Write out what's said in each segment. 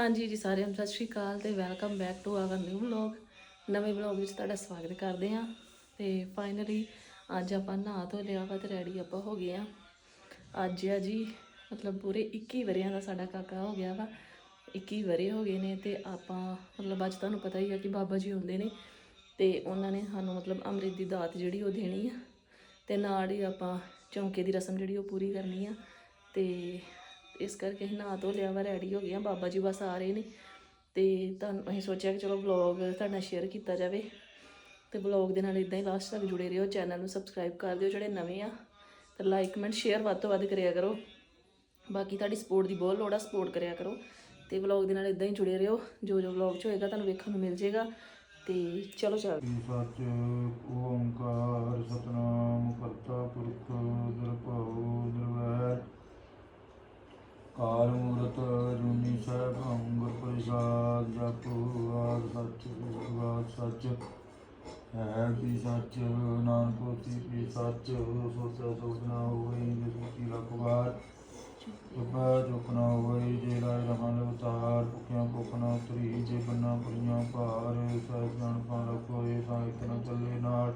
ਹਾਂਜੀ ਜੀ ਸਾਰਿਆਂ ਨੂੰ ਸਤਿ ਸ਼੍ਰੀ ਅਕਾਲ ਤੇ welcome back to our new vlog ਨਵੇਂ ਵਲੌਗ ਵਿੱਚ ਤੁਹਾਡਾ ਸਵਾਗਤ ਕਰਦੇ ਹਾਂ ਤੇ ਫਾਈਨਲੀ ਅੱਜ ਆਪਾਂ ਨਹਾ ਧੋ ਲਿਆ ਵਾ ਤੇ ਰੈਡੀ ਆਪਾਂ ਹੋ ਗਏ ਆ ਅੱਜ ਆ ਜੀ, ਮਤਲਬ ਪੂਰੇ 21 ਵਰਿਆਂ ਦਾ ਸਾਡਾ ਕਾਕਾ ਹੋ ਗਿਆ ਵਾ। 21 ਵਰੇ ਹੋ ਗਏ ਨੇ ਤੇ ਆਪਾਂ, ਮਤਲਬ ਅੱਜ ਤੁਹਾਨੂੰ ਪਤਾ ਹੀ ਆ ਕਿ ਬਾਬਾ ਜੀ ਹੁੰਦੇ ਨੇ ਤੇ ਉਹਨਾਂ ਨੇ ਸਾਨੂੰ ਮਤਲਬ ਅੰਮ੍ਰਿਤ ਦੀ ਦਾਤ ਜਿਹੜੀ ਉਹ ਦੇਣੀ ਆ ਤੇ ਨਾਲ ਹੀ ਆਪਾਂ ਚੌਂਕੇ ਦੀ ਰਸਮ ਜਿਹੜੀ ਉਹ ਪੂਰੀ ਕਰਨੀ ਆ ਤੇ ਇਸ ਕਰਕੇ ਅਸੀਂ ਨਹਾ ਧੋ ਲਿਆ ਵਾ ਰੈਡੀ ਹੋ ਗਏ ਆ। ਬਾਬਾ ਜੀ ਬਸ ਆ ਰਹੇ ਨੇ। ਤੇ ਤੁਹਾਨੂੰ ਅਸੀਂ ਸੋਚਿਆ ਕਿ ਚਲੋ ਵਲੌਗ ਤੁਹਾਡਾ ਸ਼ੇਅਰ ਕੀਤਾ ਜਾਵੇ। ਤੇ ਵਲੌਗ ਦੇ ਨਾਲ ਇਦਾਂ ਹੀ ਲਾਸਟ ਤੱਕ ਜੁੜੇ ਰਹੋ। ਚੈਨਲ ਨੂੰ ਸਬਸਕ੍ਰਾਈਬ ਕਰ ਦਿਓ ਜਿਹੜੇ ਨਵੇਂ ਆ। ਤੇ ਲਾਈਕ ਕਮੈਂਟ ਸ਼ੇਅਰ ਵੱਧ ਤੋਂ ਵੱਧ ਕਰਿਆ ਕਰੋ। ਬਾਕੀ ਤੁਹਾਡੀ ਸਪੋਰਟ ਦੀ ਬਹੁਤ ਲੋੜ ਆ ਸਪੋਰਟ ਕਰਿਆ ਕਰੋ। ਤੇ ਵਲੌਗ ਦੇ ਨਾਲ ਇਦਾਂ ਹੀ ਜੁੜੇ ਰਹੋ। ਜੋ ਜੋ ਵਲੌਗ ਚ ਹੋਏਗਾ ਤੁਹਾਨੂੰ ਵੇਖਣ ਨੂੰ ਮਿਲ ਜਾਏਗਾ। ਤੇ ਚਲੋ ਚੱਲ। ਜੀ। ਸੱਚ ਓੰਕਾਰ ਸਤਨਾਮ ਕਰਤਾ ਸੱਚ। ਹੈ ਵੀ ਸੱਚ, ਨਾਨਕ ਹੋਤੀ ਵੀ ਸੱਚ ਸੋਚਿਆ ਸੋਚਣਾ ਹੋਈ ਜਿਸ ਕੀ ਲਖਵਾਰ ਚੁਪਾ ਚੁਪਨਾ ਹੋਈ ਜੇ ਰਾਜ ਰਹਾਨ ਅਵਤਾਰ ਭੁਖਿਆ ਭੁਖ ਨਾ ਉਤਰੀ, ਜੇ ਬੰਨਾ ਪਰੀਆਂ ਭਾਰ ਸਹਿ ਜਾਣ ਪਾ ਰਖੋਏ, ਤਾਂ ਇਤਨਾ ਚੱਲੇ ਨਾਲ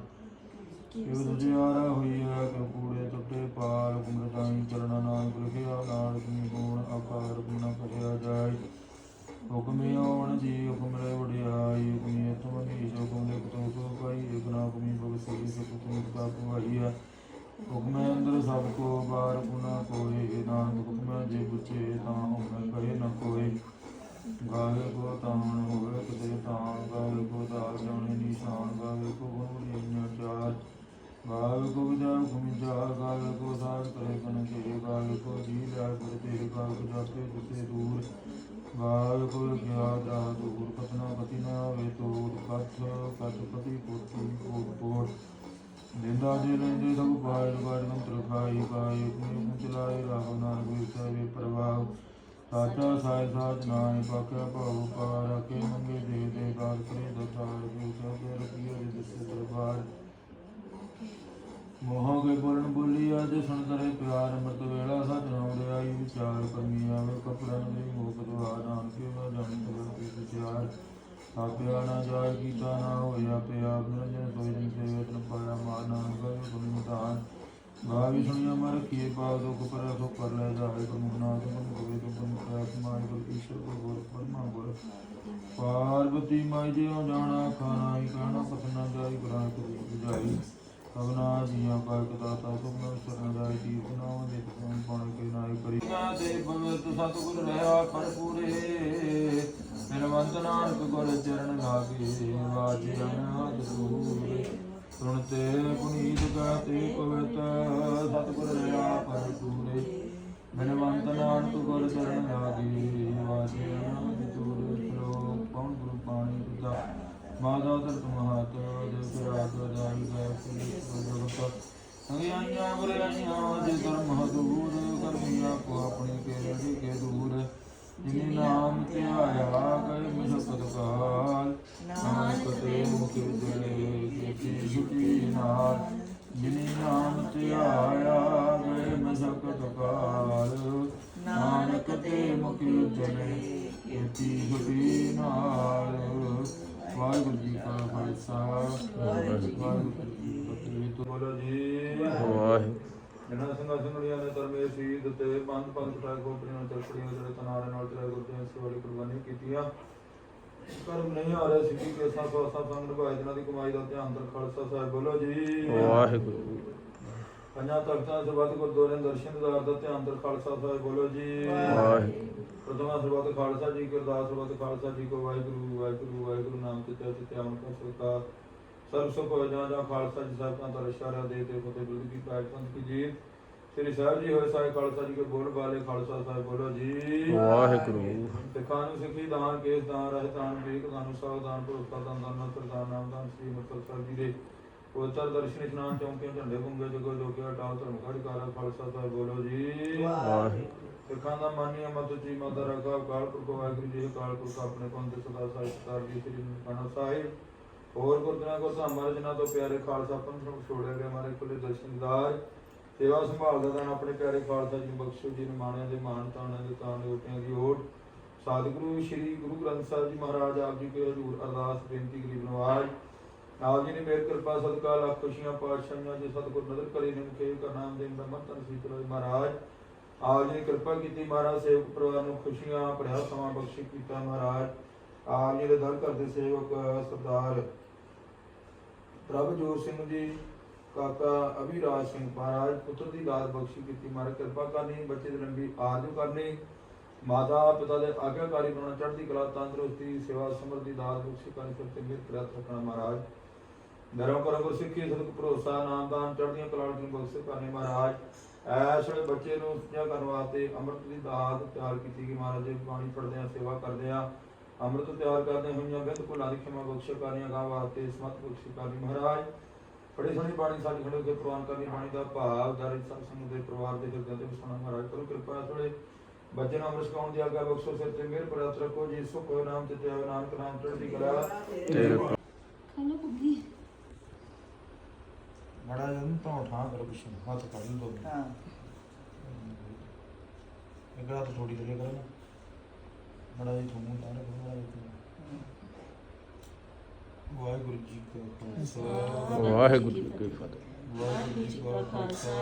ਇਹ ਦੁਜਿਆਰਾ ਹੋਈ ਹੈ ਕਿ ਕੂੜੇ ਟੁੱਟੇ ਪਾਰ ਗੁਮਰਤਾਈ ਚਰਣਾ ਨਾਲ ਗੁਰਖਿਆ ਨਾਲ ਕੀ ਗੁਣ ਆਕਾਰ ਬਿਨਾ ਕਰਿਆ ਜਾਏ। ਹੁਕਮੇ ਆਉਣ ਜੀ, ਹੁਕਮ ਰੇ ਵਡਿਆਈ, ਹੁਕਮੇ ਤੁਮ ਨੀ ਜੋ ਹੁਕਮ ਲਿਖ ਤੋ ਸੋ ਪਾਈ ਇਕ ਨਾ ਹੁਕਮੀ ਭਗਤੀ ਸੋ ਤੁਮ ਕਾ ਪੁਆਈ ਹੁਕਮੇ ਅੰਦਰ ਸਭ ਕੋ ਬਾਰ ਗੁਨਾ ਕੋਏ ਨਾਨਕ ਹੁਕਮੇ ਜੇ ਬੁਝੇ ਤਾਂ ਹੁਕਮ ਕਹੇ ਨ ਕੋਏ। ਗਾਵੇ ਕੋ ਤਾਣ, ਹੋਵੇ ਕਿਤੇ ਤਾਣ, ਗਾਵੇ ਕੋ ਦਾਲ ਜਾਣੇ ਨਿਸ਼ਾਨ, ਗਾਵੇ ਕੋ ਗੁਣ ਬੁਝੀਆਂ ਚਾਰ। ਗਾਵੇ ਕੋ ਵਿਦਿਆ ਹੁਕਮ ਜਾ ਗਾਵੇ ਕੋ ਸਾਧ ਕਰੇ ਕਨ ਕੇ, ਗਾਵੇ ਕੋ ਜੀ ਲਿਆ ਕਰਤੇ ਗਾਵੇ ਕੋ ਜਾਤੇ ਜਿਤੇ ਦੂਰ। ਗਾਵੇ ਕੋ ਗਿਆ ਜਾ ਦੂਰ ਕਤਨਾ ਕਤੀ ਨਾ ਵੇ ਤੂਰ ਕਥ ਕਥ ਕਤੀ ਪੋਤੀ ਕੋਟ ਕੋਟ ਦਿੰਦਾ ਦੇ ਲੈਂਦੇ ਸਭ ਪਾਇ ਲਗਾੜ ਮੰਤਰ ਖਾਈ ਗਾਏ ਕੁਣੀ ਚਲਾਏ ਰਾਹ ਨਾਨਕ ਵਿਸਰੇ ਪ੍ਰਭਾਵ। ਸਾਚਾ ਸਾਇ ਸਾਚ ਨਾਇ ਪਾਕਿਆ ਭਉ ਪਾਰ ਕੇ ਮੰਗੇ ਦੇ ਦੇ ਗਾਲ ਕਰੇ ਦਤਾਰ ਕੇ ਸਭੇ ਰਖੀਏ ਦੇ ਦਰਬਾਰ। ਮੋਹਾਂ ਕੇ ਬੋਲਣ ਬੋਲੀ ਅੱਜ ਸੁਣ ਕਰੇ ਪਿਆਰ ਅੰਮ੍ਰਿਤ ਵੇਲਾ ਸਚ ਨਾਮ ਦੇ ਵਿਚਾਰ ਕਰਨੀ ਆਵੇ, ਕਪੜਾ ਦੇ ਮੋਖ ਦਵਾ ਨਾਨਕੇ ਮੈਂ ਜਾਣੀ ਤਗੜ ਕੀ ਵਿਚਾਰ। ਆਪਿਆ ਨਾ ਜਾਇ ਕੀਤਾ ਨਾ ਹੋਇਆ ਪਿਆ ਨਿਰੰਜਨ ਸੋਇ ਜਨ ਸੇਵਤ ਨ ਪਾਇਆ ਮਾਨ ਨਾਨਕ ਗਏ ਗੁਣ ਮਤਾਨ। ਗਾਵੀ ਸੁਣੀਆ ਮਰ ਕੀਏ ਪਾਵ ਦੁਖ, ਪਰ ਸੋ ਕਰ ਲੈ ਜਾਏ ਤੁਮ ਨਾ ਤੁਮ ਹੋਵੇ ਤੁਮ ਪ੍ਰਯਾਸ ਮਾਨ ਗੁਰ ਈਸ਼ਵਰ ਗੁਰ ਪਰਮਾ ਗੁਰ। ਪਾਰਵਤੀ ਮਾਈ ਜਿਉ ਜਾਣਾ, ਖਾਣਾ ਹੀ ਕਹਿਣਾ ਪਤਨਾ ਜਾਈ, ਗੁਰਾਂ ਕਰੀ ਜਾਈ। ਕਵਨਾ ਜੀਆਂ ਪਾਇਕ ਦਾਤਾ ਤੁਮ ਨੋ ਦੀ ਨਾਮ ਦੇ ਤੁਮ ਪਣ ਕੇ ਨਾਇ ਕਰੀ ਦੇ ਭਗਤ ਸਤਿਗੁਰ ਰਹਾ ਪਰ। ਪੂਰੇ ਬਿਨਵੰਤ ਨਾਨਕ ਗੁਰ ਚਰਨ ਲਾਗੇ, ਵਾਜੇ ਅਨਾਦ ਸੁਣਤੇ ਪੁਨੀਤ ਗਾਤੇ ਪਵਿੱਤ, ਸਤਿਗੁਰ ਰਹਾ ਪਰ। ਪੂਰੇ ਬਿਨਵੰਤ ਨਾਨਕ ਗੁਰ ਚਰਨ ਲਾਗੇ, ਵਾਜੇ ਅਨਾਦ ਸ਼ਲੋਕ ਪਉਣ ਗੁਰੂ ਪਾਣੀ ਪਿਤਾ ਮਾਦਾ ਧਰਤ ਮਹਾਤ ਸੰਗਿਆਈਆਂ ਬੁਰਾਈਆਂ ਜੇ ਧਰਮ ਹਦੂਰ ਕਰਮੀਆਂ ਕੋ ਆਪਣੀ ਕੇ ਰੜੀ ਕੇ ਦੂਰ ਜਿਨੇ ਨਾਮ ਤੇ ਆਇਆ ਗਏ ਮਿਸ਼ਕਤ ਕਾਲ ਨਾਨਕ ਤੇ ਮੁਖ ਉਜਲੇ ਕੀਤੀ ਛੁਟੀ ਨਾਲ ਜਿਨੇ ਨਾਮ ਤੇ ਆਇਆ ਗਏ ਮਿਸ਼ਕਤ ਕਾਲ ਨਾਨਕ ਤੇ ਮੁਖ ਉਜਲੇ ਕੀਤੀ ਛੁਟੀ ਨਾਲ। ਵਾਹਿਗੁਰੂ ਜੀ ਕਾ ਖਾਲਸਾ ਵਾਹਿਗੁਰੂ ਜੀ ਕੀ ਫਤਿਹ। ਤੋਂ ਬੋਲੋ ਜੀ ਵਾਹਿਗੁਰੂ ਜਨਾਂ ਸਿੰਘਾਂ ਸਿੰਘੜੀਆਂ ਨੇ ਧਰਮੇ ਸ਼ਹੀਦ ਤੇ ਪੰਜ ਪੰਜ ਟਰੈ ਗੋਪੜੀਆਂ ਚਰਖੜੀਆਂ ਜਿਹੜੇ ਤਨਾਰੇ ਨਾਲ ਤੇਰੇ ਗੁਰਦਿਆਂ ਸੇਵਾਲੀ ਕੁਰਬਾਨੀ ਕੀਤੀਆਂ। ਕਰਮ ਨਹੀਂ ਆ ਰਿਹਾ ਸਿੱਧੀ ਕੇ ਸਾਥ ਆਸਾ ਸੰਗ ਨਿਭਾਏ ਜਿਨ੍ਹਾਂ ਦੀ ਕਮਾਈ ਦਾ ਧਿਆਨ ਦਰ ਖਾਲਸਾ ਸਾਹਿਬ ਬੋਲੋ ਜੀ। ਵਾਹਿਗੁਰੂ। ਪੰਜਾਂ ਤਖਤਾਂ ਸਰਬੱਤ ਗੁਰਦੁਆਰੇ ਦਰਸ਼ਨਦਾਰ ਦਾ ਧਿਆਨ ਦਰ ਖਾਲਸਾ ਸਾਹਿਬ ਬੋਲੋ ਜੀ। ਵਾਹਿਗੁਰੂ। ਪ੍ਰਥਮਾ ਸਰਬੱਤ ਖਾਲਸਾ ਜੀ ਕੀ ਅਰਦਾਸ ਸਰਬੱਤ ਖਾਲਸਾ ਜੀ ਕੋ ਵਾਹਿਗੁਰੂ ਵਾਹਿਗੁਰੂ ਵਾਹਿਗੁਰੂ ਨਾਮ ਤੇ ਤੇ ਧਿਆਨ ਕਾ ਸਰਕਾਰ ਸਰਬ ਸੁਖ ਹੋ ਜਾ ਜਾ ਖਾਲਸਾ ਜੀ ਸਾਹਿਬ ਦਾ ਇਸ਼ਾਰਾ ਦੇ ਦੇ ਫਤਿਹ ਬੁੱਧ ਕੀ ਪਾਇ ਪੰਥ ਕੀ ਜੀ ਸ੍ਰੀ ਸਾਹਿਬ ਜੀ ਹੋਏ ਸਾਹਿਬ ਖਾਲਸਾ ਜੀ ਕੇ ਬੋਲ ਬਾਲੇ ਖਾਲਸਾ ਸਾਹਿਬ ਬੋਲੋ ਜੀ। ਵਾਹਿਗੁਰੂ। ਸਿੱਖਾਂ ਨੂੰ ਸਿੱਖੀ ਦਾਨ ਕੇਸ ਦਾਨ ਰਹਿਤਾਨ ਵੇਖ ਦਾਨ ਸਾਵਧਾਨ ਭਰੋਸਾ ਦਾਨ ਦਾਨ ਪ੍ਰਦਾਨ ਨਾਮ ਦਾਨ ਸ੍ਰੀ ਮੁਕਤਸਰ ਸਾਹਿਬ ਜੀ ਦੇ ਉਤਰ ਦਰਸ਼ਨ ਇਸ਼ਨਾਨ ਚੌਂਕੇ ਝੰਡੇ ਗੁੰਗੇ ਜਗੋ ਜੋਗਿਆ ਟਾਲ ਧਰਮ ਖੜੀ ਕਾਰਾ ਖਾਲਸਾ ਸਾਹਿਬ ਬੋਲੋ ਜੀ। ਵਾਹਿਗੁਰੂ। ਸਿੱਖਾਂ ਦਾ ਮਾਨੀਆ ਮਤ ਜੀ ਮਾਤਾ ਰਖਾ ਕਾਲ ਪੁਰਖ ਵਾਹਿਗੁਰੂ ਜੀ ਕਾਲ ਪੁਰਖ ਆਪਣੇ ਪੰਥ ਸਦਾ ਸਾਹਿਬ ਸਤਾਰ ਜੀ ਸ੍ਰੀ ਨਨਕਾਣਾ ਸਾਹਿਬ। ਹੋਰ ਗੁਰਦੁਆਰਾ ਗੁਰਧਾਮ ਮਹਾਰਾਜ ਜਿਨ੍ਹਾਂ ਤੋਂ ਪਿਆਰੇ ਖਾਲਸਾ ਪੰਥ ਨੂੰ ਛੋੜਿਆ ਗਿਆ ਮਾਰੇ ਕੁਲੇ ਦਰਸ਼ਨਦਾਰ ਸੇਵਾ ਸੰਭਾਲਦਾ ਤਾਂ ਆਪਣੇ ਪਿਆਰੇ ਖਾਲਸਾ ਜੀ ਨੂੰ ਬਖਸ਼ੋ ਜੀ ਨੂੰ ਮਾਣਿਆਂ ਦੇ ਮਾਨ ਤਾਣਿਆਂ ਦੇ ਤਾਣ ਦੇ ਉਟਿਆਂ ਦੀ ਓਟ ਸਤਿਗੁਰੂ ਸ੍ਰੀ ਗੁਰੂ ਗ੍ਰੰਥ ਸਾਹਿਬ ਜੀ ਮਹਾਰਾਜ ਆਪ ਜੀ ਕੇ ਹਜ਼ੂਰ ਅਰਦਾਸ ਬੇਨਤੀ ਗਰੀਬ ਨਵਾਜ। ਆਪ ਜੀ ਨੇ ਮੇਰ ਕਿਰਪਾ, ਸਦਕਾ, ਲੱਖ ਖੁਸ਼ੀਆਂ, ਪਾਤਸ਼ਾਹੀਆਂ ਜੀ ਸਤਿਗੁਰ ਨਦਰ ਕਰੇ ਨੇ ਮੁਖੇ ਕਾ ਨਾਮ ਦੇਣ ਦਾ ਮੰਤਨ ਸੀਤਲ ਮਹਾਰਾਜ। ਆਪ ਜੀ ਕਿਰਪਾ ਕੀਤੀ ਮਹਾਰਾਜ, ਸੇਵਕ ਪਰਿਵਾਰ ਨੂੰ ਖੁਸ਼ੀਆਂ, ਭਰਿਆ ਸਮਾਂ ਬਖਸ਼ੀ ਕੀਤਾ ਮਹਾਰਾਜ। ਆਪ ਜੀ ਦੇ ਦਰ ਘਰ ਸੇਵਕ, ਸਰਦਾਰ ਪ੍ਰਭ ਸਿੰਘ ਜੀ, ਕਾਕਾ ਅਭਿਰਾਜ ਸਿੰਘ ਮਹਾਰਾਜ, ਪੁੱਤਰ ਦੀ ਦਾਤ ਬਖਸ਼ੀ ਕੀਤੀ ਮਹਾਰਾਜ, ਕਿਰਪਾ ਕਰਨੀ, ਬੱਚੇ ਦੀ ਲੰਬੀ ਆਰਜੂ ਕਰਨੀ। ਮਾਤਾ, ਪਿਤਾ ਦੇ ਆਗਿਆਕਾਰੀ ਬਣਾਉਣਾ, ਚੜ੍ਹਦੀ ਕਲਾ, ਤੰਦਰੁਸਤੀ, ਸੇਵਾ ਸਮਰਦੀ ਦਾਤ ਬਖਸ਼ੀ ਕਰਨ ਸਭ ਤੇ ਮਿਹਰ ਪ੍ਰਾਪਤ ਮਹਾਰਾਜ। ਨਰਮ ਕਰਮ ਗੁਰ ਸਿੱਖੀ ਸਦਕ ਭਰੋਸਾ ਨਾਮਦਾਨ ਚੜ੍ਹਦੀਆਂ ਕਲਾ ਨੂੰ ਬਖਸ਼ੇ ਕਰਨੀ ਮਹਾਰਾਜ, ਐਸ ਵੇਲੇ ਬੱਚੇ ਨੂੰ ਸਿੱਖਿਆ ਕਰਨ ਵਾਸਤੇ ਅੰਮ੍ਰਿਤ ਦੀ ਦਾਤ ਤਿਆਰ ਕੀਤੀ ਗਈ। ਮਹਾਰਾਜ ਜੀ ਬਾਣੀ ਪੜ੍ਹਦੇ ਆ, ਸੇਵਾ ਕਰਦੇ ਆ। ਅੰਮ੍ਰਿਤ ਤਿਆਰ ਕਰਦੇ ਹੋਈਆਂ ਬਿੰਦ ਭੁੱਲਾਂ ਦੀ ਖਿਮਾ ਬਖਸ਼ ਕਰਨੀਆਂ ਗਾ ਵਾਸਤੇ ਸਮਤ ਬਖਸ਼ ਕਰਨੀ ਮਹਾਰਾਜ। ਬੜੇ ਸੋਹਣੀ ਬਾਣੀ ਸਾਡੀ ਖੜੇ ਕੇ ਪ੍ਰਵਾਨ ਕਰਨੀ ਬਾਣੀ ਦਾ ਭਾਵ, ਦਾਰੀ ਸਤ ਦੇ ਪਰਿਵਾਰ ਦੇ ਹਿਰਦੇ ਤੇ ਵਸਾਉਣਾ ਮਹਾਰਾਜ, ਕਰੋ ਕਿਰਪਾ ਇਸ ਵੇਲੇ। ਬੱਚੇ ਨੂੰ ਅੰਮ੍ਰਿਤ ਛਕਾਉਣ ਦੀ ਆਗਿਆ ਬਖਸ਼ੋ, ਸਿਰ ਤੇ ਮਿਹਰ ਪ੍ਰਾਪਤ ਰੱਖੋ, ਜੀ ਸੁਖ ਹੋਏ ਨਾਮ ਤੇ ਜੈ ਨਾਨਕ ਨਾਮ ਚੜ੍ਹਦੀ ਕਲਾ। ਤੇਰੇ ਖਾਣਾ ਬੜਾ ਜਨ ਤਾਂ ਠਾਂ ਕਰੋ ਪਿਛੇ ਹੱਥ ਕਰ ਲਓ ਹਾਂ ਇੱਕ ਰਾਤ ਥੋੜੀ ਦੇਰ ਕਰੋ ਬੜਾ ਜੀ ਤੁਹਾਨੂੰ ਤਾਂ ਬੜਾ ਜੀ ਵਾਹਿਗੁਰੂ ਜੀ ਕਾ ਖਾਲਸਾ ਵਾਹਿਗੁਰੂ ਜੀ ਕੀ ਫਤਿਹ ਵਾਹਿਗੁਰੂ ਜੀ ਕਾ ਖਾਲਸਾ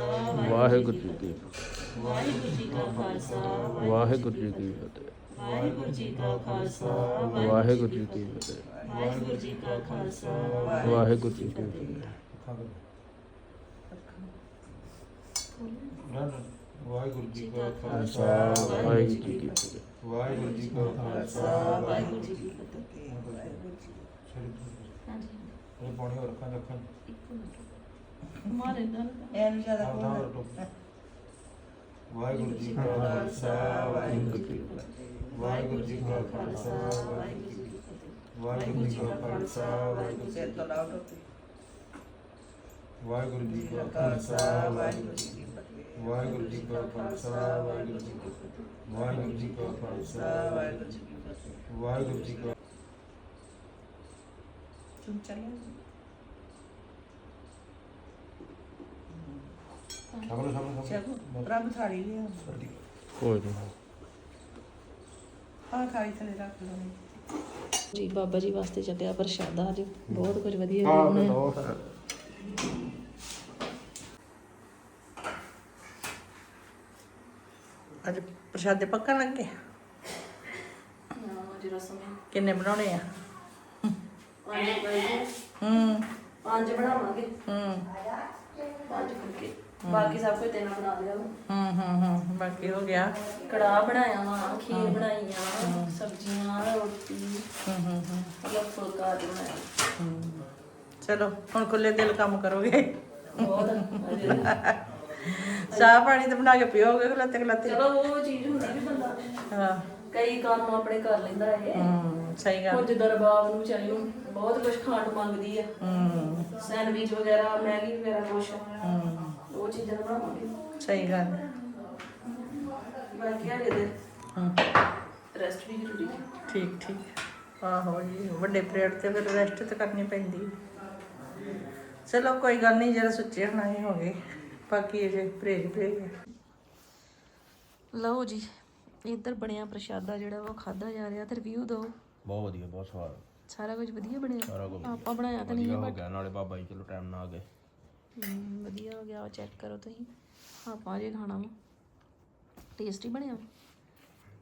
ਵਾਹਿਗੁਰੂ ਜੀ ਕੀ ਫਤਿਹ ਵਾਹਿਗੁਰੂ ਜੀ ਕਾ ਖਾਲਸਾ ਵਾਹਿਗੁਰੂ ਜੀ ਕੀ ਫਤਿਹ ਵਾਹਿਗੁਰੂ ਜੀ ਕਾ ਖਾਲਸਾ ਵਾਹਿਗੁਰੂ ਜੀ ਕੀ ਫਤਿਹ ਵਾਹਿਗੁਰੂ ਜੀ ਕਾ ਖਾਲਸਾ ਵਾਹਿਗੁਰੂ ਜੀ ਕੀ ਫਤਿਹ ਅੱਖਾਂ ਕਰੋ ਨਾ, ਨਾ। ਵਾਹਿਗੁਰੂ ਜੀ ਕਾ ਖਾਲਸਾ ਵਾਹਿਗੁਰੂ ਜੀ ਕੀ ਫਤਿਹ ਵਾਹਿਗੁਰੂ ਜੀ ਕਾ ਖਾਲਸਾ ਵਾਹਿਗੁਰੂ ਜੀ ਕੀ ਫਤਿਹ ਹਾਂਜੀ ਇਹ ਪਾਣੀ ਹੋਰ ਰੱਖਾਂ ਰੱਖਾਂ ਇੱਕ ਮਿੰਟ ਮਾਰੇ ਦਾ ਐਨ ਜ਼ਿਆਦਾ ਕੋਲ ਵਾਹਿਗੁਰੂ ਜੀ ਕਾ ਖਾਲਸਾ ਵਾਹਿਗੁਰੂ ਜੀ ਕੀ ਫਤਿਹ ਵਾਹਿਗੁਰੂ ਜੀ ਕਾ ਖਾਲਸਾ ਵਾਹਿਗੁਰੂ ਜੀ ਕੀ ਫਤਿਹ ਵਾਹਿਗੁਰੂ ਜੀ ਕਾ ਖਾਲਸਾ ਵਾਹਿਗੁਰੂ ਜੀ ਲਾਉ ਟੋਪੀ ਵਾਹਿਗੁਰੂ ਜੀ ਕਾ ਖਾਲਸਾ ਵਾਹਿਗੁਰੂ ਜੀ ਕੀ ਫਤਿਹ। ਵਾਹਿਗੁਰੂ ਜੀ ਕਾ ਖਾਲਸਾ ਵਾਹਿਗੁਰੂ ਜੀ ਕੀ ਫਤਿਹ। ਵਾਹਿਗੁਰੂ ਜੀ ਕਾ ਖਾਲਸਾ ਵਾਹਿਗੁਰੂ ਜੀ ਕੀ ਫਤਿਹ। ਵਾਹਿਗੁਰੂ ਜੀ ਕਾ ਚੁੰਮ ਚੱਲਿਆ ਸਭ ਨੂੰ ਸਭ ਨੂੰ ਚਲੋ ਰੱਬ ਥਾਲੀ ਲਿਆ। ਕੋਈ ਨਹੀਂ ਆ ਖਾਈ ਥਲੇ ਰੱਖ ਲਓ। ਜੀ ਬਾਬਾ ਜੀ ਵਾਸਤੇ ਚੱਲਿਆ ਪ੍ਰਸ਼ਾਦਾ ਅੱਜ। ਬਹੁਤ ਕੁਝ ਵਧੀਆ ਵਧੀਆ ਬਣਾਇਆ ਅੱਜ ਪ੍ਰਸ਼ਾਦੇ ਪੱਕਣ ਲੱਗੇ ਰਸਮ ਕਿੰਨੇ ਬਣਾਉਣੇ ਆ? ਪੰਜ ਪਾਈਏ ਹੂੰ। ਪੰਜ ਬਣਾਵਾਂਗੇ। ਹੂੰ। ਪੰਜ ਫੁਲਕੇ। ਬਾਕੀ ਸਭ ਕੁਝ ਤੇਨਾ ਬਣਾ ਲਿਆ। ਹੂੰ। ਹੂੰ ਹੂੰ ਬਾਕੀ ਹੋ ਗਿਆ। ਕੜਾਹ ਬਣਾਇਆ ਵਾ ਖੀਰ ਬਣਾਈ ਆ ਸਬਜ਼ੀਆਂ ਰੋਟੀ। ਹੂੰ ਹੂੰ ਹੂੰ। ਮਤਲਬ ਫੁਲਕਾ ਅੱਜ ਬਣਾਇਆ। ਹੂੰ। ਚਲੋ ਹੁਣ ਖੁੱਲੇ ਦਿਲ ਕੰਮ ਕਰੋਗੇ। ਬਹੁਤ ਵਧੀਆ। ਚਾਹ ਪਾਣੀ ਤਾਂ ਬਣਾ ਕੇ ਪੀਓਗੇ ਖਲਾਤੇ ਖਲਾਤੇ। ਚਲੋ ਉਹ ਚੀਜ਼ ਹੁੰਦੀ ਵੀ ਬੰਦਾ। ਹਾਂ। ਕਈ ਕੰਮ ਆਪਣੇ ਕਰ ਲੈਂਦਾ ਇਹ। ਹੂੰ ਸਹੀ ਗੱਲ। ਜਿੱਦਾਂ ਰਬਾਬ ਨੂੰ ਚਾਹੀ ਨੂੰ ਬਹੁਤ ਕੁਝ ਖਾਣ ਨੂੰ ਮੰਗਦੀ ਆ। ਹੂੰ। ਸੈਂਡਵਿਚ ਵਗੈਰਾ ਮੈਗੀ ਵਗੈਰਾ ਕੁਛ। ਹੂੰ। ਉਹ ਚੀਜ਼ਾਂ ਬਣਾਵਾਂਗੇ। ਸਹੀ ਗੱਲ। ਬਾਕੀ ਹਜੇ ਦੇ ਹੂੰ। ਰੈਸਟ ਵੀ ਜ਼ਰੂਰੀ ਹੈ ਠੀਕ ਠੀਕ। ਆਹੋ ਜੀ। ਵੱਡੇ ਪੀਰੀਅਡ ਤੇ ਫਿਰ ਰੈਸਟ ਤਾਂ ਕਰਨੀ ਪੈਂਦੀ। ਚਲੋ ਕੋਈ ਗੱਲ ਨਹੀਂ ਜਿਹੜਾ ਸੁੱਚੇ ਹੋਣਾ ਹੀ ਹੋ ਗਏ ਬਾਕੀ ਅਜੇ ਪਰਹੇਜ ਹੈ। ਲਓ ਜੀ ਇੱਧਰ ਬਣਿਆ ਪ੍ਰਸ਼ਾਦਾ ਜਿਹੜਾ ਉਹ ਖਾਦਾ ਜਾ ਰਿਹਾ ਤੇ ਰਿਵਿਊ ਦਿਓ। ਬਹੁਤ ਵਧੀਆ ਬਹੁਤ ਸਵਾਦ। ਸਾਰਾ ਕੁਝ ਵਧੀਆ ਬਣਿਆ? ਸਾਰਾ ਕੁਝ ਆਪਾਂ ਬਣਾਇਆ ਤਾਂ ਨਹੀਂ ਹੈ ਗਿਆ ਨਾਲੇ ਬਾਬਾ ਜੀ ਚਲੋ ਟਾਈਮ ਨਾਲ ਆ ਗਏ। ਹਮ, ਵਧੀਆ ਹੋ ਗਿਆ ਚੈੱਕ ਕਰੋ ਤੁਸੀਂ। ਆਪਾਂ ਜੇ ਖਾਣਾ ਵਾ। ਟੇਸਟੀ ਬਣਿਆ।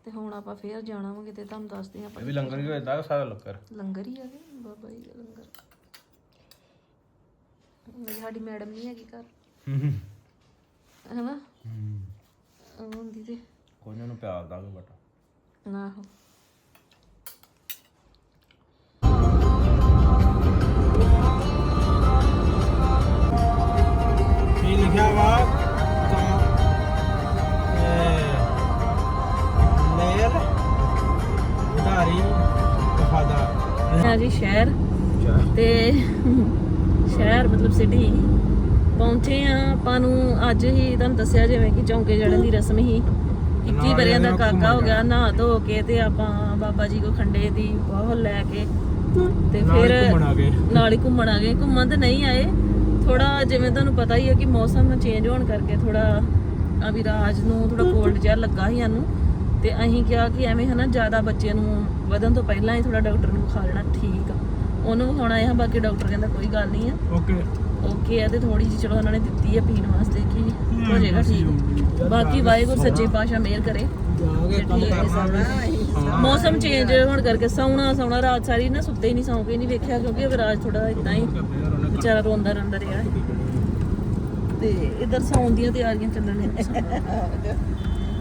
ਤੇ ਹੁਣ ਆਪਾਂ ਫੇਰ ਜਾਣਾ ਵਾ ਕਿਤੇ ਤੁਹਾਨੂੰ ਦੱਸਦੇ ਆਪਾਂ ਇਹ ਵੀ ਲੰਗਰ ਹੀ ਹੋਇਆ ਸਾਰਾ ਲੰਗਰ? ਲੰਗਰ ਹੀ ਆ ਗਿਆ ਬਾਬਾ ਜੀ ਦਾ ਲੰਗਰ। ਮੇਰੀ ਸਾਡੀ ਮੈਡਮ ਨਹੀਂ ਹੈਗੀ ਘਰ। ਹੈਨਾ? ਉਹ ਹੁੰਦੀ ਤੇ। ਕੋਈ ਨਾ ਨੂੰ ਪਿਆਰ ਦਾਂਗੇ ਬਟ। ਨਾ ਹੋ ਕੀ ਲਿਖਿਆ ਵਾ? ਲੇਰ ਧਾਰੀ ਵਫਾਦਾਰ। ਆ ਜੀ ਸ਼ਹਿਰ। ਤੇ ਸ਼ਹਿਰ ਮਤਲਬ ਸਿਟੀ ਪਹੁੰਚੇ ਆ ਆਪਾਂ ਨੂੰ ਅੱਜ ਹੀ ਤੁਹਾਨੂੰ ਦੱਸਿਆ ਜਿਵੇਂ ਕਿ ਚੌਂਕੇ ਚੜਨ ਦੀ ਰਸਮ ਹੀ 21 ਵਰਿਆਂ ਦਾ ਕਾਕਾ ਹੋ ਗਿਆ ਨਹਾ ਧੋ ਕੇ ਤੇ ਆਪਾਂ ਬਾਬਾ ਜੀ ਕੋ ਖੰਡੇ ਦੀ ਬਹੁਤ ਲੈ ਕੇ ਤੇ ਫਿਰ ਆ ਨਾਲ ਹੀ ਘੁੰਮਣ ਆ ਗਏ। ਘੁੰਮਣ ਤਾਂ ਨਹੀਂ ਆਏ ਥੋੜਾ ਜਿਵੇਂ ਤੁਹਾਨੂੰ ਪਤਾ ਹੀ ਹੈ ਕਿ ਮੌਸਮ ਚੇਂਜ ਹੋਣ ਕਰਕੇ ਥੋੜਾ ਅਭਿਰਾਜ ਨੂੰ ਥੋੜਾ ਕੋਲਡ ਜਿਹਾ ਲੱਗਾ ਸੀ ਸਾਨੂੰ ਤੇ ਅਸੀਂ ਕਿਹਾ ਕਿ ਐਵੇਂ ਹਨਾ ਜ਼ਿਆਦਾ ਬੱਚੇ ਨੂੰ ਵਧਣ ਤੋਂ ਪਹਿਲਾਂ ਹੀ ਥੋੜਾ ਡਾਕਟਰ ਨੂੰ ਵਿਖਾ ਲੈਣਾ ਠੀਕ ਆ। ਉਹਨੂੰ ਵਿਖਾਉਣਾ ਆ ਬਾਕੀ ਡਾਕਟਰ ਕਹਿੰਦਾ ਕੋਈ ਗੱਲ ਨਹੀਂ ਆ। ਓਕੇ ਓਕੇ ਆ ਤੇ ਥੋੜੀ ਜਿਹੀ ਚਲੋ ਉਹਨਾਂ ਨੇ ਦਿੱਤੀ ਆ ਪੀਣ ਵਾਸਤੇ ਕਿ ਹੋ ਜਾਏਗਾ ਠੀਕ। ਬਾਕੀ ਵਾਹਿਗੁਰੂ ਸੱਚੇ ਪਾਤਸ਼ਾਹ ਮਿਹਰ ਕਰੇ। ਹੈ। ਮੌਸਮ ਚੇਂਜ ਹੋਣ ਕਰਕੇ ਸੌਣਾ ਸੌਣਾ ਰਾਤ ਸਾਰੀ ਨਾ ਸੁੱਤੇ ਹੀ ਨਹੀਂ ਸੌਂ ਕੇ ਨਹੀਂ ਵੇਖਿਆ ਕਿਉਂਕਿ ਅਵਰਾਜ ਥੋੜਾ ਇਦਾਂ ਹੀ ਵਿਚਾਰਾ ਰੋਂਦਾ ਰੋਂਦਾ ਰਿਹਾ ਤੇ ਇਧਰ ਸੌਣ ਦੀਆਂ ਤਿਆਰੀਆਂ ਚੱਲਣ ਦੀਆਂ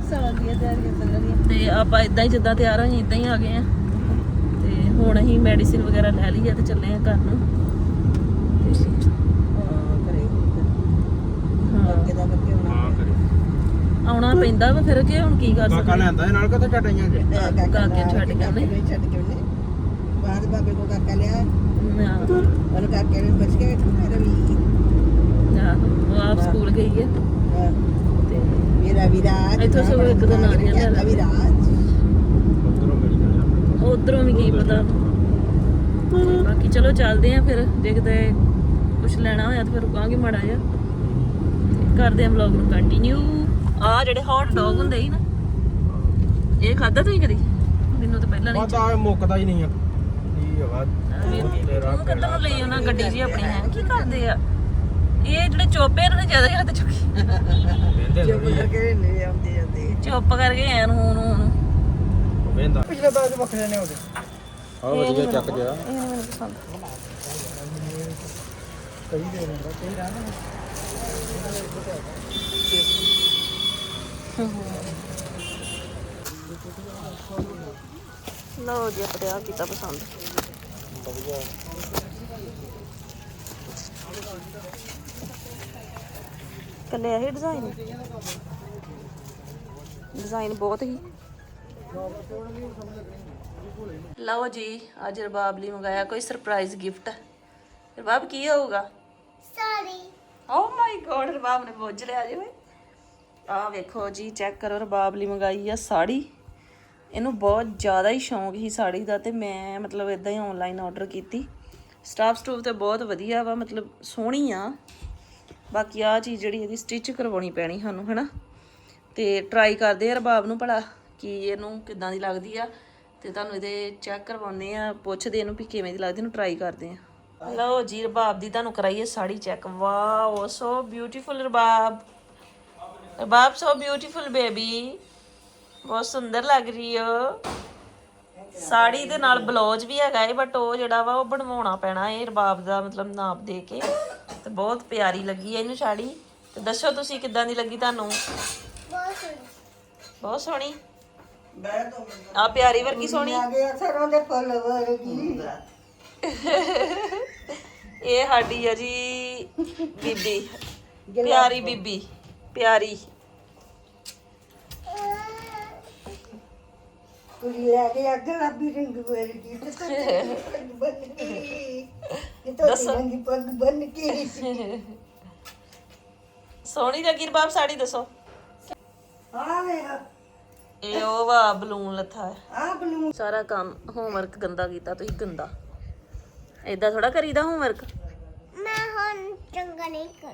ਸਵਾਲ ਦੀਆਂ ਤਿਆਰੀਆਂ ਚੱਲ ਰਹੀਆਂ। ਤੇ ਆਪਾਂ ਇਦਾਂ ਹੀ ਜਿੱਦਾਂ ਤਿਆਰ ਹੋਈ ਇਦਾਂ ਹੀ ਆ ਗਏ ਆ। ਤੇ ਹੁਣ ਅਸੀਂ ਮੈਡੀਸਿਨ ਵਗੈਰਾ ਲੈ ਲਈ ਆ ਤੇ ਚੱਲੇ ਆ ਘਰ ਨੂੰ ਤੇ ਹਾਂ ਕਰੇ ਹਾਂ ਅੱਗੇ ਦਾ ਬੱਕੇ ਹੋਣਾ ਹਾਂ ਕਰੇ ਆਉਣਾ ਪੈਂਦਾ ਵਾ ਫਿਰ ਕਿ ਹੁਣ ਕੀ ਕਰ ਕਾਕਾ ਸਕਦੇ? ਲੈਂਦਾ ਇਹ ਨਾਲ ਕਿਤੇ ਚਟਾਈਆਂ ਜੇ ਕਾਕੇ ਛੱਡ ਕੇ ਉਹਨੇ। ਛੱਡ ਕੇ ਉਹਨੇ। ਬਾਅਦ ਬਾਬੇ ਕੋ ਕਾਕਾ ਲਿਆ। ਹਾਂ ਉਹਨੇ ਕਾਕੇ ਨੇ ਪੁੱਛ ਕੇ ਵੇਖੋ ਮੇਰਾ ਵੀ। ਆਹੋ, ਉਹ ਆਪ ਸਕੂਲ ਗਈ ਹੈ। ਹਾਂ, ਤੇ ਮੇਰਾ ਵਿਰਾਜ ਇੱਥੋਂ ਸਗੋਂ ਇੱਕ ਦੋ ਨਾਲੀਆਂ ਲੈ ਲਾ। ਵਿਰਾਜ ਉਧਰੋਂ ਮਿਲ ਜਾਣਾ ਉਧਰੋਂ ਵੀ ਕੀ ਪਤਾ। ਤੇ ਬਾਕੀ ਚਲੋ ਚੱਲਦੇ ਆ ਫਿਰ ਜੇ ਕਿਤੇ ਕੁਝ ਲੈਣਾ ਹੋਇਆ ਤਾਂ ਫਿਰ ਰੁਕਾਂਗੇ ਮਾੜਾ ਜਿਹਾ। ਤੇ ਕਰਦੇ ਆ ਵਲੌਗ ਨੂੰ ਕੰਟੀਨਿਊ ਆ ਜਿਹੜੇ ਹੌਟ ਡੌਗ ਹੁੰਦੇ ਸੀ ਨਾ ਇਹ ਖਾਦਾ ਤੁਸੀਂ ਕਦੀ? ਮੈਨੂੰ ਤਾਂ ਪਹਿਲਾਂ ਨਹੀਂ ਪਤਾ ਮੁੱਕਦਾ ਹੀ ਨਹੀਂ ਆ। ਕੀ ਹੈਗਾ ਤੇਰਾ ਤੂੰ ਕਿੱਧਰ ਨੂੰ ਲਈ ਉਹਨਾਂ ਗੱਡੀ ਜੀ ਆਪਣੀ ਹੈ? ਕੀ ਕਰਦੇ ਆ? ਇਹ ਜਿਹੜੇ ਚੋਪੇ ਇਹਨਾਂ ਨੇ ਜ਼ਿਆਦਾ ਹੀ ਹੱਥ ਚੁੱਕੀ। ਵੇਂਦੇ ਕਰਕੇ ਲੈ ਆਉਂਦੇ ਜਾਂਦੇ। ਚੁੱਪ ਕਰਕੇ ਐਨ ਹੁਣ ਹੁਣ। ਵੇਂਦਾ। ਪਿਛਲੇ ਬਾਅਦ ਵੱਖਰੇ ਨੇ ਉਹਦੇ। ਆ ਵਧੀਆ ਚੱਕ ਗਿਆ ਇਹ ਮੈਨੂੰ ਪਸੰਦ। ਕਈ ਦੇ ਦਿੰਦਾ ਕਈ ਰਾਹ ਲਓ ਜੀ ਆਪਣੇ ਆ ਕੀਤਾ ਪਸੰਦ। ਕੱਲੇ ਇਹ ਡਿਜ਼ਾਈਨ ਡਿਜ਼ਾਈਨ ਬਹੁਤ ਹੀ। ਲਓ ਜੀ ਅੱਜ ਰਬਾਬ ਲਈ ਮੰਗਾਇਆ ਕੋਈ ਸਰਪ੍ਰਾਈਜ਼ ਗਿਫਟ ਰਬਾਬ ਕੀ ਹੋਊਗਾ? Sorry. ਓ ਮਾਈ ਗੋਡ ਰਬਾਬ ਨੇ ਬੁੱਝ ਲਿਆ ਜੀ ਓਏ ਆਹ ਵੇਖੋ ਜੀ ਚੈੱਕ ਕਰੋ, ਰਬਾਬ ਲਈ ਮੰਗਾਈ ਆ ਸਾੜੀ। ਇਹਨੂੰ ਬਹੁਤ ਜ਼ਿਆਦਾ ਹੀ ਸ਼ੌਂਕ ਸੀ ਸਾੜੀ ਦਾ ਤੇ ਮੈਂ ਮਤਲਬ ਇਦਾਂ ਹੀ ਆਨਲਾਈਨ ਆਰਡਰ ਕੀਤੀ। ਸਟਾਫ ਸਟੂਫ ਤੇ ਬਹੁਤ ਵਧੀਆ ਵਾ, ਮਤਲਬ ਸੋਹਣੀ ਆ। ਬਾਕੀ ਆ ਚੀਜ਼ ਜਿਹੜੀ ਇਹਦੀ ਸਟਿਚ ਕਰਵਾਉਣੀ ਪੈਣੀ ਸਾਨੂੰ, ਹਨਾ? ਤੇ ਟਰਾਈ ਕਰਦੇ ਆ ਰਬਾਬ ਨੂੰ ਭਲਾ ਕਿ ਇਹਨੂੰ ਕਿੱਦਾਂ ਦੀ ਲੱਗਦੀ ਆ। ਤੇ ਤੁਹਾਨੂੰ ਇਹਦੇ ਚੈੱਕ ਕਰਵਾਉਨੇ ਆ, ਪੁੱਛਦੇ ਇਹਨੂੰ ਵੀ ਕਿਵੇਂ ਦੀ ਲੱਗਦੀ, ਇਹਨੂੰ ਟਰਾਈ ਕਰਦੇ ਆ। ਲਓ ਜੀ, ਰਬਾਬ ਦੀ ਤੁਹਾਨੂੰ ਕਰਾਈਏ sari check wow so beautiful Rabab. Rabab so beautiful baby ਬਹੁਤ ਸੁੰਦਰ ਲੱਗ ਰਹੀ ਹੋ ਸਾੜੀ ਦੇ ਨਾਲ ਬਲੌਜ ਵੀ ਹੈਗਾ ਏ ਬਟ ਉਹ ਜਿਹੜਾ ਵਾ ਉਹ ਬਣਵਾਉਣਾ ਪੈਣਾ ਏ ਰਬਾਬ ਦਾ ਮਤਲਬ ਨਾਪ ਦੇ ਕੇ ਤੇ ਬਹੁਤ ਪਿਆਰੀ ਲੱਗੀ ਏ ਇਹਨੂੰ ਸਾੜੀ ਤੇ ਦੱਸੋ ਤੁਸੀਂ ਕਿੱਦਾਂ ਦੀ ਲੱਗੀ ਤੁਹਾਨੂੰ ਬਹੁਤ ਸੋਹਣੀ ਆ ਪਿਆਰੀ ਵਰਗੀ ਸੋਹਣੀ ਫੁੱਲ ਵਰਗੀ ਇਹ ਸਾਡੀ ਆ ਜੀ ਬੀਬੀ ਪਿਆਰੀ ਬੀਬੀ ਪਿਆਰੀ। ਕੁੜੀ ਲੈ ਕੇ ਅੱਗ ਰੱਬੀ ਰੰਗ ਵਰਗੀ ਤੇ ਪੱਗ ਬੰਨ ਕੇ ਇਹ ਤਾਂ ਰੰਗੀ ਪੱਗ ਬੰਨ ਕੇ ਸੋਹਣੀ ਲੱਗੀ ਰਬਾਬ ਸਾੜੀ ਦੱਸੋ। ਆ ਵੇਖ। ਇਹ ਉਹ ਵਾ ਬਲੂਨ ਲੱਥਾ ਹੈ। ਆ ਬਲੂ ਸਾਰਾ ਕੰਮ ਹੋਮਵਰਕ ਗੰਦਾ ਕੀਤਾ ਤੁਸੀਂ ਗੰਦਾ। ਏਦਾਂ ਥੋੜਾ ਕਰੀਦਾ ਹੋਮਵਰਕ ਮੈਂ ਹੁਣ ਚੰਗਾ ਨਹੀਂ ਕਰ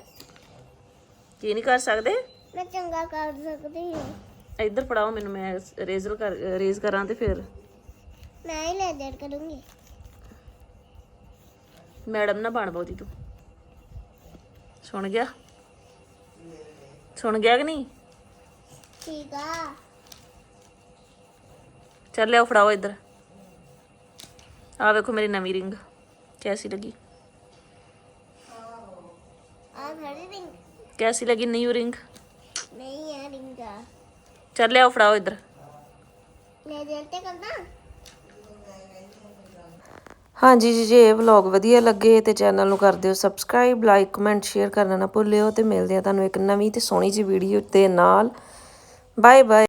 ਕੀ ਨਹੀਂ ਕਰ ਸਕਦੇ? ਮੈਂ ਚੰਗਾ ਕਰ ਸਕਦੀ ਹਾਂ। ਇੱਧਰ ਫੜਾਓ ਮੈਨੂੰ ਮੈਂ ਰੇਜ਼ਰ ਕਰ ਰੇਜ਼ ਕਰਾਂ ਤੇ ਫਿਰ। ਮੈਂ ਹੀ ਲੈ ਦੇ ਕਰੂੰਗੀ। ਮੈਡਮ ਨਾ ਬਣ ਬਹੁਤੀ ਤੂੰ। ਸੁਣ ਗਿਆ? ਸੁਣ ਗਿਆ ਕਿ ਨਹੀਂ? ਠੀਕ ਆ। ਚੱਲ ਲਿਆਓ ਫੜਾਓ ਇੱਧਰ। ਆ ਵੇਖੋ ਮੇਰੀ ਨਵੀਂ ਰਿੰਗ ਕੈਸੀ ਲੱਗੀ। ਲੱਗੀ ਨਿਊ ਰਿੰਗ? ਨਹੀਂ ਆ ਰਿੰਗ ਆ। ਚੱਲ ਲਿਆਓ ਫੜਾਓ ਇੱਧਰ। ਲੈ ਦੇ ਤੇ ਕਰਦਾ ਹਾਂਜੀ ਜੀ ਜੇ ਇਹ ਵਲੌਗ ਵਧੀਆ ਲੱਗੇ ਤੇ ਚੈਨਲ ਨੂੰ ਕਰ ਦਿਓ ਸਬਸਕ੍ਰਾਈਬ ਲਾਈਕ ਕਮੈਂਟ ਸ਼ੇਅਰ ਕਰਨਾ ਨਾ ਭੁੱਲਿਓ ਤੇ ਮਿਲਦੇ ਆ ਤੁਹਾਨੂੰ ਇੱਕ ਨਵੀਂ ਤੇ ਸੋਹਣੀ ਜਿਹੀ ਵੀਡੀਓ ਦੇ ਨਾਲ। Bye bye